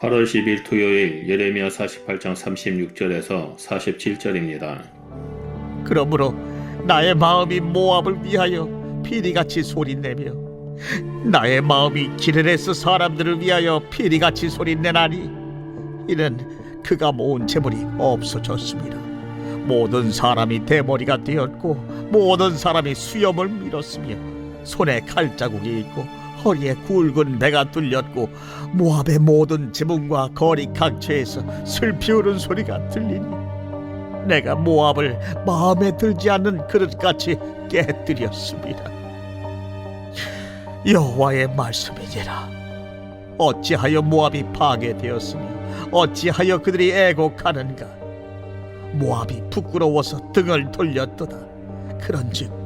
8월 10일 토요일 예레미야 48장 36절에서 47절입니다. 그러므로 나의 마음이 모압을 위하여 피리같이 소리내며 나의 마음이 기르레스 사람들을 위하여 피리같이 소리내나니 이는 그가 모은 재물이 없어졌습니다. 모든 사람이 대머리가 되었고 모든 사람이 수염을 밀었으며 손에 칼자국이 있고 허리에 굵은 배가 뚫렸고 모압의 모든 지붕과 거리 각처에서 슬피 우는 소리가 들리니 내가 모압을 마음에 들지 않는 그릇같이 깨뜨렸습니다. 여호와의 말씀이니라. 어찌하여 모압이 파괴되었으며 어찌하여 그들이 애곡하는가? 모압이 부끄러워서 등을 돌렸도다. 그런즉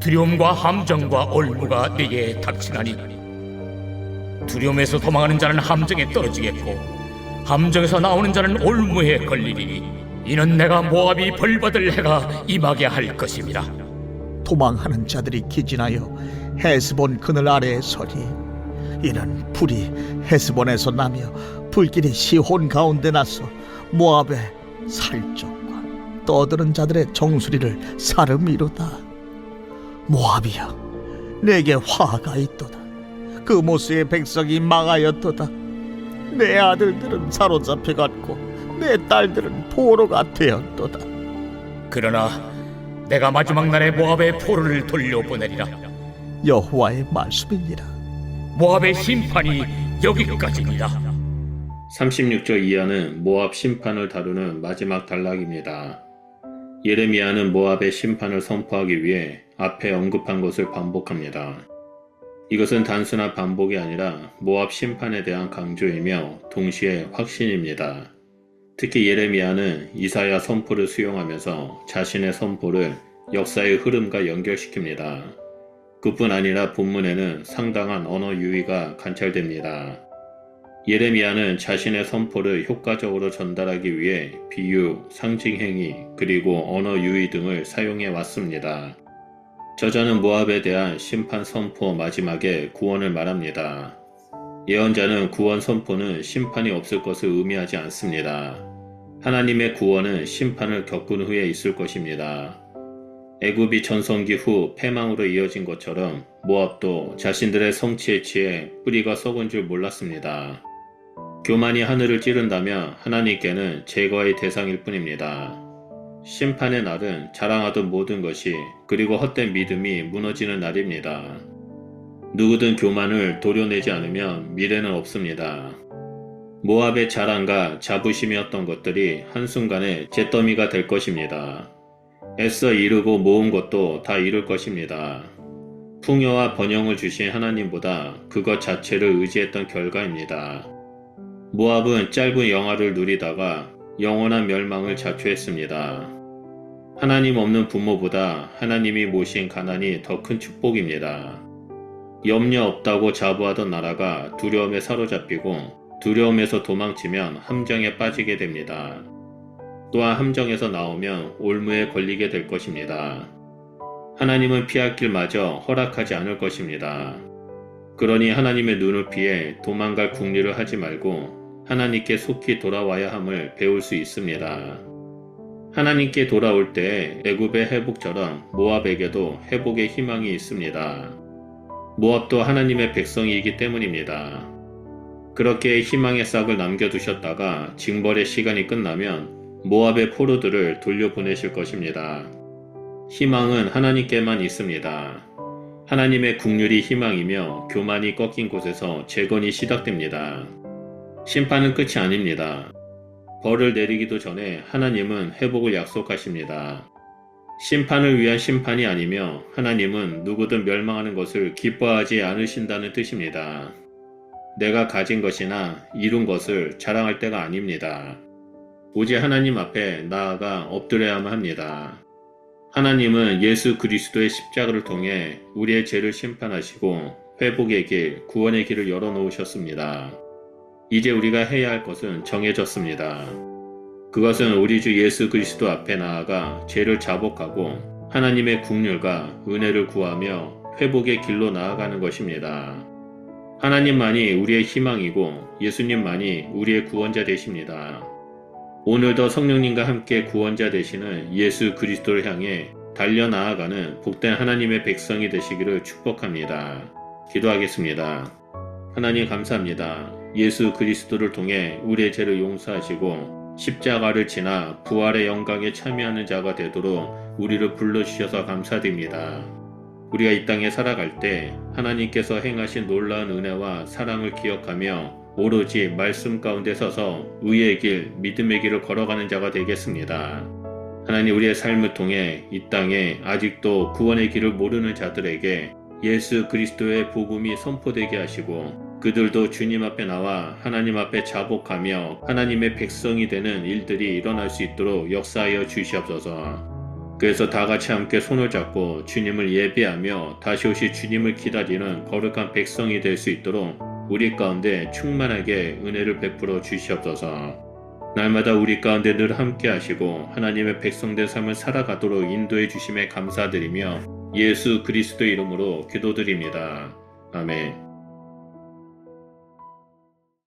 두려움과 함정과 올무가 네게 닥치나니 두려움에서 도망하는 자는 함정에 떨어지겠고 함정에서 나오는 자는 올무에 걸리리니 이는 내가 모압이 벌받을 해가 임하게 할 것임이라 도망하는 자들이 기진하여 헤스본 그늘 아래에 서리. 이는 불이 헤스본에서 나며 불길이 시혼 가운데 나서 모압의 살적과 떠드는 자들의 정수리를 사름이로다 모압이여 내게 화가 있도다. 그 모스의 백성이 망하였도다. 내 아들들은 사로잡혀 갔고 내 딸들은 포로가 되었도다. 그러나 내가 마지막 날에 모압의 포로를 돌려보내리라. 여호와의 말씀이니라. 모압의 심판이 여기까지니라. 36절 이하는 모압 심판을 다루는 마지막 단락입니다. 예레미야는 모압의 심판을 선포하기 위해 앞에 언급한 것을 반복합니다. 이것은 단순한 반복이 아니라 모압 심판에 대한 강조이며 동시에 확신입니다. 특히 예레미야는 이사야 선포를 수용하면서 자신의 선포를 역사의 흐름과 연결시킵니다. 그뿐 아니라 본문에는 상당한 언어 유의가 관찰됩니다. 예레미야는 자신의 선포를 효과적으로 전달하기 위해 비유, 상징 행위, 그리고 언어 유의 등을 사용해 왔습니다. 저자는 모압에 대한 심판 선포 마지막에 구원을 말합니다. 예언자는 구원 선포는 심판이 없을 것을 의미하지 않습니다. 하나님의 구원은 심판을 겪은 후에 있을 것입니다. 애굽이 전성기 후 패망으로 이어진 것처럼 모압도 자신들의 성취에 취해 뿌리가 썩은 줄 몰랐습니다. 교만이 하늘을 찌른다면 하나님께는 제거의 대상일 뿐입니다. 심판의 날은 자랑하던 모든 것이 그리고 헛된 믿음이 무너지는 날입니다. 누구든 교만을 도려내지 않으면 미래는 없습니다. 모압의 자랑과 자부심이었던 것들이 한순간에 잿더미가 될 것입니다. 애써 이루고 모은 것도 다 이룰 것입니다. 풍요와 번영을 주신 하나님보다 그것 자체를 의지했던 결과입니다. 모압은 짧은 영화를 누리다가 영원한 멸망을 자초했습니다. 하나님 없는 부모보다 하나님이 모신 가난이 더 큰 축복입니다. 염려 없다고 자부하던 나라가 두려움에 사로잡히고 두려움에서 도망치면 함정에 빠지게 됩니다. 또한 함정에서 나오면 올무에 걸리게 될 것입니다. 하나님은 피할 길마저 허락하지 않을 것입니다. 그러니 하나님의 눈을 피해 도망갈 궁리를 하지 말고 하나님께 속히 돌아와야 함을 배울 수 있습니다. 하나님께 돌아올 때 애굽의 회복처럼 모압에게도 회복의 희망이 있습니다. 모압도 하나님의 백성이기 때문입니다. 그렇게 희망의 싹을 남겨두셨다가 징벌의 시간이 끝나면 모압의 포로들을 돌려보내실 것입니다. 희망은 하나님께만 있습니다. 하나님의 국률이 희망이며 교만이 꺾인 곳에서 재건이 시작됩니다. 심판은 끝이 아닙니다. 벌을 내리기도 전에 하나님은 회복을 약속하십니다. 심판을 위한 심판이 아니며 하나님은 누구든 멸망하는 것을 기뻐하지 않으신다는 뜻입니다. 내가 가진 것이나 이룬 것을 자랑할 때가 아닙니다. 오직 하나님 앞에 나아가 엎드려야만 합니다. 하나님은 예수 그리스도의 십자가를 통해 우리의 죄를 심판하시고 회복의 길, 구원의 길을 열어놓으셨습니다. 이제 우리가 해야 할 것은 정해졌습니다. 그것은 우리 주 예수 그리스도 앞에 나아가 죄를 자복하고 하나님의 국률과 은혜를 구하며 회복의 길로 나아가는 것입니다. 하나님만이 우리의 희망이고 예수님만이 우리의 구원자 되십니다. 오늘도 성령님과 함께 구원자 되시는 예수 그리스도를 향해 달려 나아가는 복된 하나님의 백성이 되시기를 축복합니다. 기도하겠습니다. 하나님 감사합니다. 예수 그리스도를 통해 우리의 죄를 용서하시고 십자가를 지나 부활의 영광에 참여하는 자가 되도록 우리를 불러주셔서 감사드립니다. 우리가 이 땅에 살아갈 때 하나님께서 행하신 놀라운 은혜와 사랑을 기억하며 오로지 말씀 가운데 서서 의의 길, 믿음의 길을 걸어가는 자가 되겠습니다. 하나님 우리의 삶을 통해 이 땅에 아직도 구원의 길을 모르는 자들에게 예수 그리스도의 복음이 선포되게 하시고 그들도 주님 앞에 나와 하나님 앞에 자복하며 하나님의 백성이 되는 일들이 일어날 수 있도록 역사하여 주시옵소서. 그래서 다 같이 함께 손을 잡고 주님을 예배하며 다시 오실 주님을 기다리는 거룩한 백성이 될 수 있도록 우리 가운데 충만하게 은혜를 베풀어 주시옵소서. 날마다 우리 가운데 늘 함께 하시고 하나님의 백성된 삶을 살아가도록 인도해 주심에 감사드리며 예수 그리스도 이름으로 기도드립니다. 아멘.